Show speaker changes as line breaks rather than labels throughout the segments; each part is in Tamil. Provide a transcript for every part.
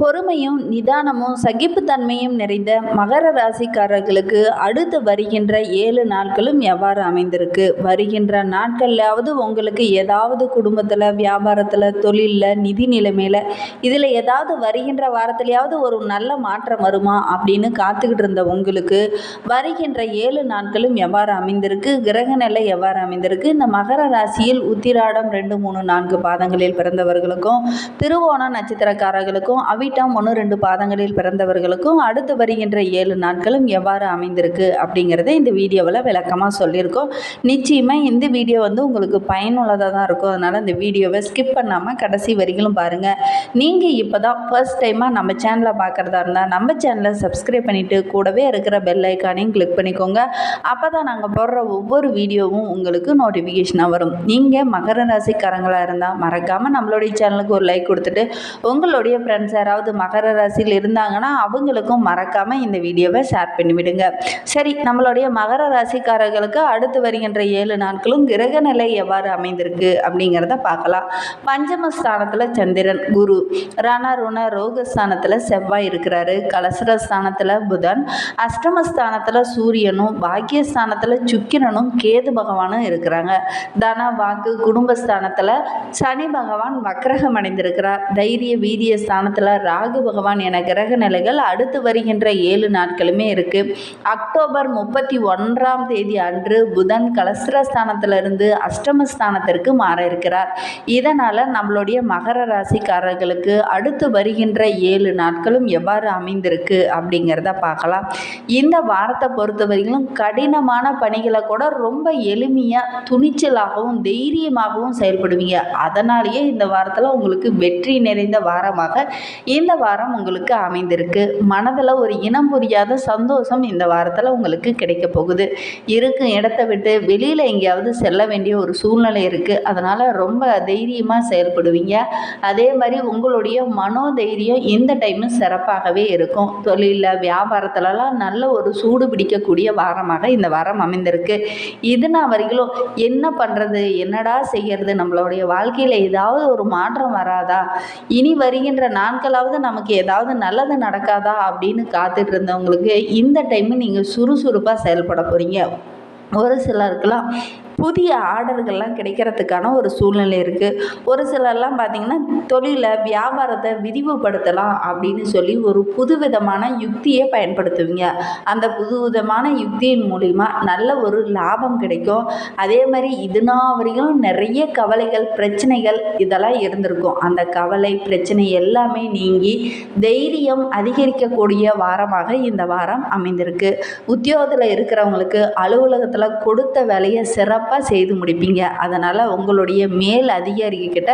பொறுமையும் நிதானமும் சகிப்புத்தன்மையும் நிறைந்த மகர ராசிக்காரர்களுக்கு அடுத்து வருகின்ற ஏழு நாட்களும் எவ்வாறு அமைந்திருக்கு? வருகின்ற நாட்கள்லாவது உங்களுக்கு ஏதாவது குடும்பத்தில் வியாபாரத்தில் தொழிலில் நிதி நிலைமையில் இதில் ஏதாவது வருகின்ற வாரத்துலையாவது ஒரு நல்ல மாற்றம் வருமா அப்படின்னு காத்துக்கிட்டு இருந்த உங்களுக்கு வருகின்ற ஏழு நாட்களும் எவ்வாறு அமைந்திருக்கு? கிரக நிலை எவ்வாறு அமைந்திருக்கு? இந்த மகர ராசியில் உத்திராடம் ரெண்டு மூணு நான்கு பாதங்களில் பிறந்தவர்களுக்கும் திருவோண நட்சத்திரக்காரர்களுக்கும் அவிட்டம் ஒன்று ரெண்டு பாதங்களில் பிறந்தவர்களுக்கும் அடுத்து வருகின்ற ஏழு நாட்களும் எவ்வாறு அமைந்திருக்கு அப்படிங்கிறத இந்த வீடியோவில் விளக்கமாக சொல்லியிருக்கோம். நிச்சயமாக இந்த வீடியோ வந்து உங்களுக்கு பயனுள்ளதாக தான் இருக்கும். அதனால் இந்த வீடியோவை ஸ்கிப் பண்ணாமல் கடைசி வரிகளும் பாருங்கள் நீங்கள் இப்போ தான் ஃபர்ஸ்ட் டைமாக நம்ம சேனலை பார்க்குறதா இருந்தால் நம்ம சேனலை சப்ஸ்கிரைப் பண்ணிவிட்டு கூடவே இருக்கிற பெல் ஐக்கானையும் கிளிக் பண்ணிக்கோங்க. அப்போ தான் நாங்கள் போடுற ஒவ்வொரு வீடியோவும் உங்களுக்கு நோட்டிஃபிகேஷனாக வரும். நீங்கள் மகர ராசிக்காரங்களாக இருந்தால் மறக்காமல் நம்மளுடைய சேனலுக்கு ஒரு லைக் கொடுத்துட்டு உங்களுடைய ஃப்ரெண்ட்ஸ் யாராவது மகர ராசியில் இருந்தாங்கன்னா அவங்களுக்கும் மறக்காமல் இந்த வீடியோவை ஷேர் பண்ணிவிடுங்க. சரி நம்மளுடைய மகர ராசிக்காரர்களுக்கு அடுத்து வருகின்ற ஏழு நாட்களும் கிரக நிலை எவ்வாறு அமைந்திருக்கு அப்படிங்கிறத பார்க்கலாம். பஞ்சம ஸ்தானத்தில் சந்திரன் குரு. ரண ருண ரோகஸ்தானத்தில் செவ்வாய் இருக்கிறாரு. கலசர ஸ்தானத்தில் புதன். அஷ்டமஸ்தானத்தில் சூரியனும் பாக்கியஸ்தானத்தில் சுக்கிரனும் கேது பகவானும் இருக்கிறாங்க. தன வாக்கு குடும்பஸ்தானத்தில் சனி பகவான் வக்ரகம் அடைந்திருக்கிறார் தைரிய வீரிய ஸ்தானத்தில் ராகு பகவான் என கிரக நிலைகள் அடுத்து வருகின்ற ஏழு நாட்களுமே இருக்குது அக்டோபர் முப்பத்தி ஒன்றாம் தேதி அன்று புதன் கலஸ்திரஸ்தானத்திலிருந்து அஷ்டமஸ்தானத்திற்கு மாற இருக்கிறார். இதனால் நம்மளுடைய மகர ராசிக்காரர்களுக்கு அடுத்து வருகின்ற ஏழு நாட்களும் எவ்வாறு அமைந்திருக்கு அப்படிங்கிறத பார்க்கலாம். இந்த வாரத்தை பொறுத்த வரைக்கும் கடினமான பணிகளை கூட ரொம்ப எளிமையாக துணிச்சலாகவும் தைரியமாகவும் செயல்படுவீங்க. அதனாலேயே இந்த வாரத்தில் உங்களுக்கு வெற்றி நிறைந்த வாரமாக இந்த வாரம் உங்களுக்கு அமைந்திருக்கு. மனதில் ஒரு இனம் புரியாத சந்தோஷம் இந்த வாரத்தில் உங்களுக்கு கிடைக்க போகுது. இருக்கும் இடத்த விட்டு வெளியில் எங்கேயாவது செல்ல வேண்டிய ஒரு சூழ்நிலை இருக்குது அதனால் ரொம்ப தைரியமாக செயல்படுவீங்க. அதே மாதிரி உங்களுடைய மனோதைரியம் இந்த டைமும் சிறப்பாகவே இருக்கும். தொழிலில் வியாபாரத்துலலாம் நல்ல ஒரு சூடு பிடிக்கக்கூடிய வாரமாக இந்த வாரம் அமைந்திருக்கு. இது நான் வரைக்கும் என்ன பண்ணுறது என்னடா செய்கிறது நம்மளுடைய வாழ்க்கையில் ஏதாவது ஒரு மாற்றம் வராதா? இனி வருகின்ற நாளாவது நமக்கு ஏதாவது நல்லது நடக்காதா அப்படின்னு காத்துட்டு இருந்தவங்களுக்கு இந்த டைமு நீங்கள் சுறுசுறுப்பாக செயல்பட போகிறீங்க ஒரு சிலருக்கெல்லாம் புதிய ஆர்டர்கள்லாம் கிடைக்கிறதுக்கான ஒரு சூழ்நிலை இருக்குது ஒரு சிலர்லாம் பார்த்திங்கன்னா தொழிலை வியாபாரத்தை விரிவுபடுத்தலாம் அப்படின்னு சொல்லி ஒரு புதுவிதமான யுக்தியை பயன்படுத்துவீங்க. அந்த புதுவிதமான யுக்தியின் மூலிமா நல்ல ஒரு லாபம் கிடைக்கும். அதே மாதிரி இதுனா வரைக்கும் நிறைய கவலைகள் பிரச்சனைகள் இதெல்லாம் இருந்திருக்கும். அந்த கவலை பிரச்சனை எல்லாமே நீங்கி தைரியம் அதிகரிக்கக்கூடிய வாரமாக இந்த வாரம் அமைந்திருக்கு. உத்தியோகத்தில் இருக்கிறவங்களுக்கு அலுவலகத்தில் கொடுத்த வேலையை சிறப்பாக செய்து முடிப்பீங்க. அதனால் உங்களுடைய மேல் அதிகாரிகிட்ட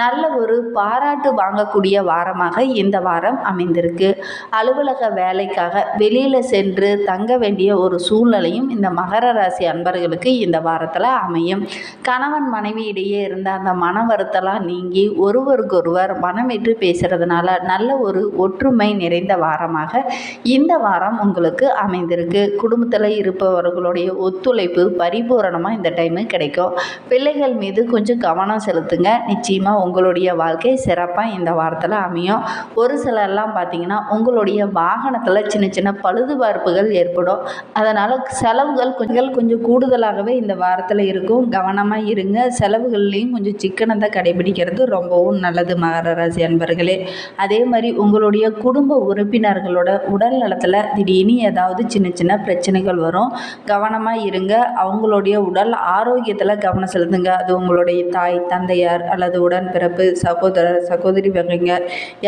நல்ல ஒரு பாராட்டு வாங்கக்கூடிய வாரமாக இந்த வாரம் அமைந்திருக்கு. அலுவலக வேலைக்காக வெளியில் சென்று தங்க வேண்டிய ஒரு சூழ்நிலையும் இந்த மகர ராசி அன்பர்களுக்கு இந்த வாரத்தில் அமையும். கணவன் மனைவி இடையே இருந்த அந்த மன வருத்தலாம் நீங்கி ஒருவருக்கொருவர் மனமிட்டு பேசுகிறதுனால நல்ல ஒரு ஒற்றுமை நிறைந்த வாரமாக இந்த வாரம் உங்களுக்கு அமைந்திருக்கு. குடும்பத்தில் இருப்பவர்களுடைய ஒத்துழைப்பு பரிபூரணமாக இந்த டைமு கிடைக்கும். பிள்ளைகள் மீது கொஞ்சம் கவனம் செலுத்துங்க. நிச்சயமாக உங்களுடைய வாழ்க்கை சிறப்பாக இந்த வாரத்தில் அமையும். ஒரு சிலர்லாம் பார்த்தீங்கன்னா உங்களுடைய வாகனத்தில் சின்ன சின்ன பழுதுபார்ப்புகள் ஏற்படும். அதனால் செலவுகள் கொஞ்சம் கொஞ்சம் கூடுதலாகவே இந்த வாரத்தில் இருக்கும். கவனமாக இருங்க. செலவுகள்லேயும் கொஞ்சம் சிக்கனத்தை கடைபிடிக்கிறது ரொம்பவும் நல்லது மகர ராசி அன்பர்களே. அதே மாதிரி உங்களுடைய குடும்ப உறுப்பினர்களோட உடல் நலத்தில் திடீர்னு ஏதாவது சின்ன சின்ன பிரச்சனைகள் வரும். கவனமாக இருங்க. அவங்களுடைய உடல் ஆரோக்கியத்தில் கவனம் செலுத்துங்க. அது உங்களுடைய தாய் தந்தையார் அல்லது உடன்பிறப்பு சகோதரர் சகோதரி வகைங்க.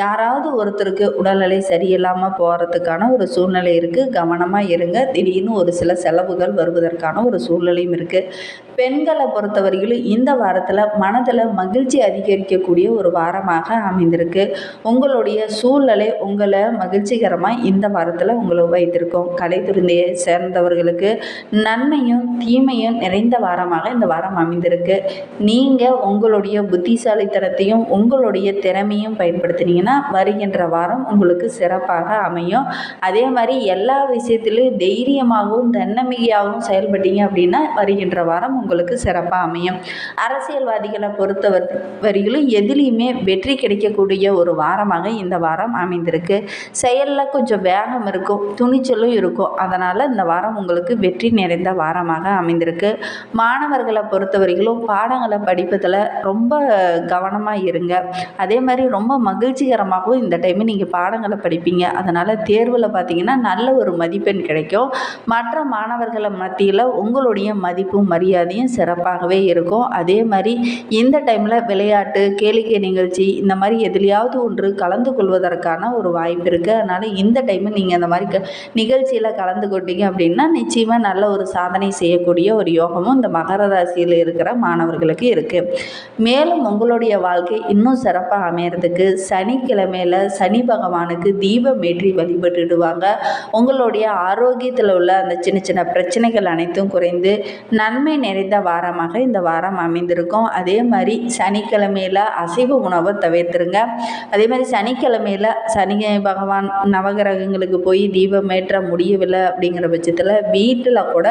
யாராவது ஒருத்தருக்கு உடல்நிலை சரியில்லாமல் போகிறதுக்கான ஒரு சூழ்நிலை இருக்குது கவனமாக இருங்க. திடீர்னு ஒரு சில செலவுகள் வருவதற்கான ஒரு சூழ்நிலையும் இருக்குது பெண்களை பொறுத்தவரையிலும் இந்த வாரத்தில் மனதில் மகிழ்ச்சி அதிகரிக்கக்கூடிய ஒரு வாரமாக அமைந்திருக்கு. உங்களுடைய சூழ்நிலை உங்களை மகிழ்ச்சிகரமாக இந்த வாரத்தில் உங்களை வைத்திருக்கும் கலைத்துறையை சேர்ந்தவர்களுக்கு நன்மையும் தீமையும் நிறைந்த வாரமாக இந்த வாரம் அமைந்திருக்கு. நீங்கள் உங்களுடைய புத்திசாலித்தனத்தையும் உங்களுடைய திறமையும் பயன்படுத்தினீங்கன்னா வருகின்ற வாரம் உங்களுக்கு சிறப்பாக அமையும். அதே மாதிரி எல்லா விஷயத்திலையும் தைரியமாகவும் தன்னம்பிக்கையாகவும் செயல்பட்டீங்க அப்படின்னா வருகின்ற வாரம் உங்களுக்கு சிறப்பாக அமையும். அரசியல்வாதிகளை பொறுத்த வரையிலும் எதிலையுமே வெற்றி கிடைக்கக்கூடிய ஒரு வாரமாக இந்த வாரம் அமைந்திருக்கு. செயலில் கொஞ்சம் வேகம் இருக்கும் துணிச்சலும் இருக்கும். அதனால் இந்த வாரம் உங்களுக்கு வெற்றி நிறைந்த வாரமாக அமைந்திருக்கு. மாணவர்களை பொறுத்தவரையிலும் பாடங்களை படிப்பதில் ரொம்ப கவனமாக இருங்க. அதே மாதிரி ரொம்ப மகிழ்ச்சிகரமாகவும் இந்த டைமு நீங்கள் பாடங்களை படிப்பீங்க. அதனால் தேர்வில் பார்த்தீங்கன்னா நல்ல ஒரு மதிப்பெண் கிடைக்கும். மற்ற மாணவர்களை மத்தியில் உங்களுடைய மதிப்பும் மரியாதையும் சிறப்பாகவே இருக்கும். அதே மாதிரி இந்த டைமில் விளையாட்டு கேளிக்கை நிகழ்ச்சி இந்த மாதிரி எதுலையாவது ஒன்று கலந்து கொள்வதற்கான ஒரு வாய்ப்பு இருக்குது அதனால் இந்த டைமு நீங்கள் இந்த மாதிரி க நிகழ்ச்சியில் கலந்து கொண்டீங்க அப்படின்னா நிச்சயமாக நல்ல ஒரு சாதனை செய்யக்கூடிய ஒரு யோகமும் இந்த மகர ராசியில் இருக்கிற மாணவர்களுக்கு இருக்குது மேலும் உங்களுடைய வாழ்க்கை இன்னும் சிறப்பாக அமையறதுக்கு சனிக்கிழமையில் சனி பகவானுக்கு தீபம் ஏற்றி வழிபட்டுடுவாங்க. உங்களுடைய ஆரோக்கியத்தில் உள்ள அந்த சின்ன சின்ன பிரச்சனைகள் அனைத்தும் குறைந்து நன்மை நிறைந்த வாரமாக இந்த வாரம் அமைந்திருக்கும். அதே மாதிரி சனிக்கிழமையில் அசைவ உணவை தவிர்த்துருங்க. அதே மாதிரி சனிக்கிழமையில் சனி பகவான் நவகிரகங்களுக்கு போய் தீபம் ஏற்ற முடியவில்லை அப்படிங்கிற பட்சத்தில் வீட்டில் கூட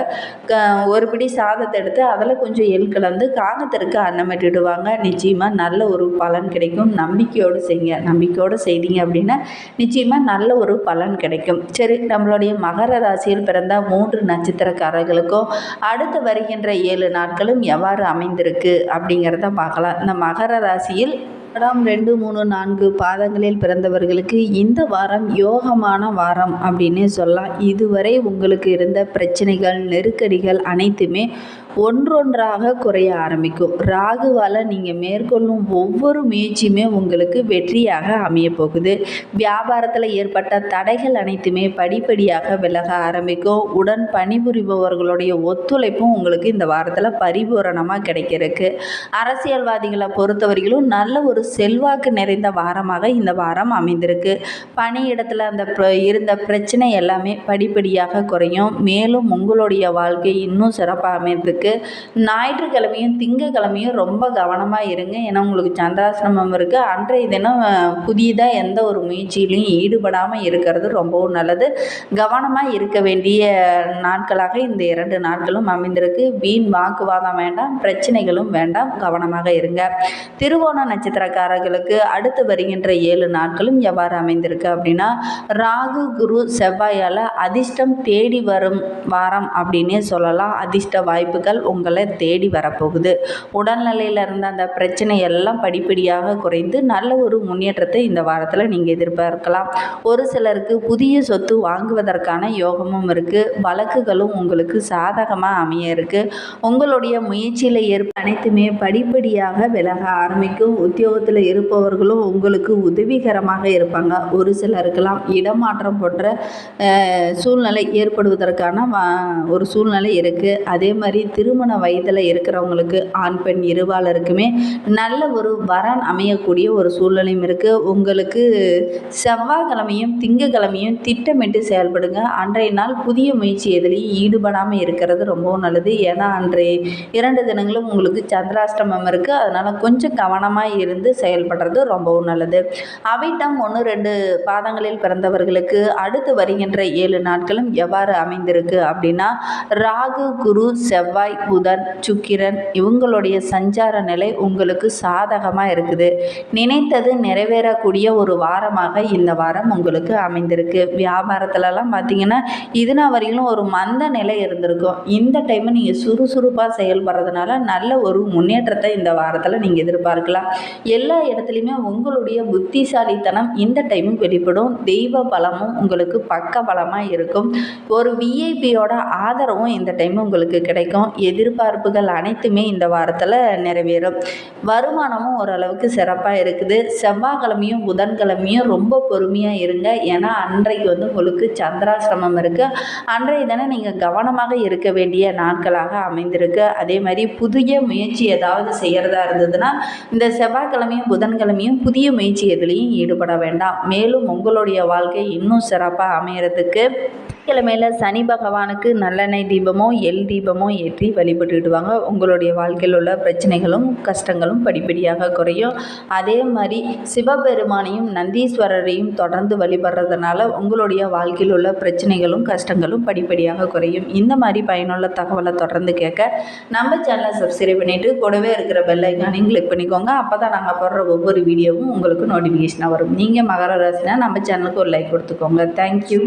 க ஒரு பிடி சாதத்தை எடுத்து அதில் கொஞ்சம் எள் கலந்து காகத்திற்கு அன்னமிட்டுடுவாங்க நிச்சயமாக நல்ல ஒரு பலன் கிடைக்கும். நம்பிக்கையோடு செய்யுங்க. நம்பிக்கையோடு செய்தீங்க அப்படின்னா நிச்சயமாக நல்ல ஒரு பலன் கிடைக்கும். சரி நம்மளுடைய மகர ராசியில் பிறந்த மூன்று நட்சத்திரக்காரர்களுக்கும் அடுத்து வருகின்ற ஏழு நாட்களும் எவ்வாறு அமைந்திருக்கு அப்படிங்கிறத பார்க்கலாம். இந்த மகர ராசியில் படம் ரெண்டு மூணு நான்கு பாதங்களில் பிறந்தவர்களுக்கு இந்த வாரம் யோகமான வாரம் அப்படின்னு சொல்லலாம். இதுவரை உங்களுக்கு இருந்த பிரச்சனைகள் நெருக்கடிகள் அனைத்துமே ஒன்றொன்றாக குறைய ஆரம்பிக்கும். ராகுவால் நீங்கள் மேற்கொள்ளும் ஒவ்வொரு முயற்சியுமே உங்களுக்கு வெற்றியாக அமைய போகுது. வியாபாரத்தில் ஏற்பட்ட தடைகள் அனைத்துமே படிப்படியாக விலக ஆரம்பிக்கும். உடன் பணிபுரிபவர்களுடைய ஒத்துழைப்பும் உங்களுக்கு இந்த வாரத்தில் பரிபூரணமாக கிடைக்கிறதுக்கு. அரசியல்வாதிகளை பொறுத்தவரையிலும் நல்ல ஒரு செல்வாக்கு நிறைந்த வாரமாக இந்த வாரம் அமைந்திருக்கு. பணியிடத்தில் அந்த இருந்த பிரச்சனை எல்லாமே படிப்படியாக குறையும். மேலும் உங்களுடைய வாழ்க்கை இன்னும் சிறப்பாக அமைந்திருக்கு. ஞாயிற்றுக்கிழமையும் திங்கக்கிழமையும் ரொம்ப கவனமாக இருங்க. ஏன்னா உங்களுக்கு சந்திராசிரமம் இருக்குது அன்றைய தினம் புதியதாக எந்த ஒரு முயற்சியிலையும் ஈடுபடாமல் இருக்கிறது ரொம்பவும் நல்லது. கவனமாக இருக்க வேண்டிய நாட்களாக இந்த இரண்டு நாட்களும் அமைந்திருக்கு. வீண் வாக்குவாதம் வேண்டாம் பிரச்சனைகளும் வேண்டாம். கவனமாக இருங்க. திருவோண நட்சத்திரக்காரர்களுக்கு அடுத்து வருகின்ற ஏழு நாட்களும் எவ்வாறு அமைந்திருக்கு அப்படின்னா ராகு குரு செவ்வாயால் அதிர்ஷ்டம் தேடி வரும் வாரம் அப்படின்னே சொல்லலாம். அதிர்ஷ்ட வாய்ப்புகள் உங்களை தேடி வரப்போகுது. உடல்நிலையில் இருந்த அந்த பிரச்சனை எல்லாம் படிப்படியாக குறைந்து நல்ல ஒரு முன்னேற்றத்தை இந்த வாரத்தில் நீங்கள் எதிர்பார்க்கலாம். ஒரு சிலருக்கு புதிய சொத்து வாங்குவதற்கான யோகமும் இருக்குது வழக்குகளும் உங்களுக்கு சாதகமாக அமைய இருக்குது உங்களுடைய முயற்சியில் ஏற்ப அனைத்துமே படிப்படியாக விலக ஆரம்பிக்கும். உத்தியோக உத்தியோகத்தில் இருப்பவர்களும் உங்களுக்கு உதவிகரமாக இருப்பாங்க. ஒரு சிலருக்கெல்லாம் இடமாற்றம் போன்ற சூழ்நிலை ஏற்படுவதற்கான ஒரு சூழ்நிலை இருக்குது அதே மாதிரி திருமண வயதில் இருக்கிறவங்களுக்கு ஆண் பெண் இருபாலருக்குமே நல்ல ஒரு வரன் அமையக்கூடிய ஒரு சூழ்நிலையும் இருக்குது உங்களுக்கு செவ்வாய்க்கிழமையும் திங்கக்கிழமையும் திட்டமிட்டு செயல்படுங்க. அன்றைய நாள் புதிய முயற்சி எதுலேயும் ஈடுபடாமல் இருக்கிறது ரொம்பவும் நல்லது. ஏன்னா அன்றைய இரண்டு தினங்களும் உங்களுக்கு சந்திராஷ்டமம் இருக்குது அதனால் கொஞ்சம் கவனமாக இருந்து செயல்படுறது ரொம்பவும் நல்லது. அவிட்டம் ஒன்று ரெண்டு பாதங்களில் பிறந்தவர்களுக்கு அடுத்து வருகின்ற ஏழு நாட்களும் எவ்வாறு அமைந்திருக்கு அப்படின்னா ராகு குரு செவ்வாய் புதன் சுக்கிரன் இவங்களுடைய சஞ்சார நிலை உங்களுக்கு சாதகமாக இருக்குது. நினைத்தது நிறைவேறக்கூடிய ஒரு வாரமாக இந்த வாரம் உங்களுக்கு அமைந்திருக்கு. வியாபாரத்துலலாம் பார்த்தீங்கன்னா இதுனா வரையிலும் ஒரு மந்த நிலை இருந்திருக்கும். இந்த டைம் நீங்கள் சுறுசுறுப்பாக செயல்படுறதுனால நல்ல ஒரு முன்னேற்றத்தை இந்த வாரத்தில் நீங்கள் எதிர்பார்க்கலாம். எல்லா இடத்துலையுமே உங்களுடைய புத்திசாலித்தனம் இந்த டைம் வெளிப்படும். தெய்வ பலமும் உங்களுக்கு பக்க பலமாக இருக்கும். ஒரு விஐபியோட ஆதரவும் இந்த டைம் உங்களுக்கு கிடைக்கும். எதிர்பார்ப்புகள் அனைத்துமே இந்த வாரத்தில் நிறைவேறும். வருமானமும் ஓரளவுக்கு சிறப்பாக இருக்குது. செவ்வாய்க்கிழமையும் புதன்கிழமையும் ரொம்ப பொறுமையாக இருங்க. ஏன்னா அன்றைக்கு வந்து உங்களுக்கு சந்திராசிரமம் இருக்குது அன்றைய தினம் நீங்கள் கவனமாக இருக்க வேண்டிய நாட்களாக அமைந்திருக்கு. அதே மாதிரி புதிய முயற்சி ஏதாவது செய்கிறதா இருந்ததுன்னா இந்த செவ்வாய்க்கிழமை செவ்வாய்க்கிழமையும் புதன்கிழமையும் புதிய முயற்சி எதுலேயும் ஈடுபட வேண்டாம். மேலும் உங்களுடைய வாழ்க்கை இன்னும் சிறப்பாக அமையறதுக்கு சனிக்கிழமையில் சனி பகவானுக்கு நல்லெண்ணெய் தீபமோ எள் தீபமோ ஏற்றி வழிபட்டுடுவாங்க உங்களுடைய வாழ்க்கையில் உள்ள பிரச்சனைகளும் கஷ்டங்களும் படிப்படியாக குறையும். அதே மாதிரி சிவபெருமானையும் நந்தீஸ்வரரையும் தொடர்ந்து வழிபடுறதுனால உங்களுடைய வாழ்க்கையில் உள்ள பிரச்சனைகளும் கஷ்டங்களும் படிப்படியாக குறையும். இந்த மாதிரி பயனுள்ள தகவலை தொடர்ந்து கேட்க நம்ம சேனலை சப்ஸ்கிரைப் பண்ணிவிட்டு கூடவே இருக்கிற பெல் ஐக்கானையும் கிளிக் பண்ணிக்கோங்க. அப்போ தான் நாங்கள் போடுற ஒவ்வொரு வீடியோவும் உங்களுக்கு நோட்டிஃபிகேஷனாக வரும். நீங்கள் மகர ராசினா நம்ம சேனலுக்கு ஒரு லைக் கொடுத்துக்கோங்க. தேங்க்யூ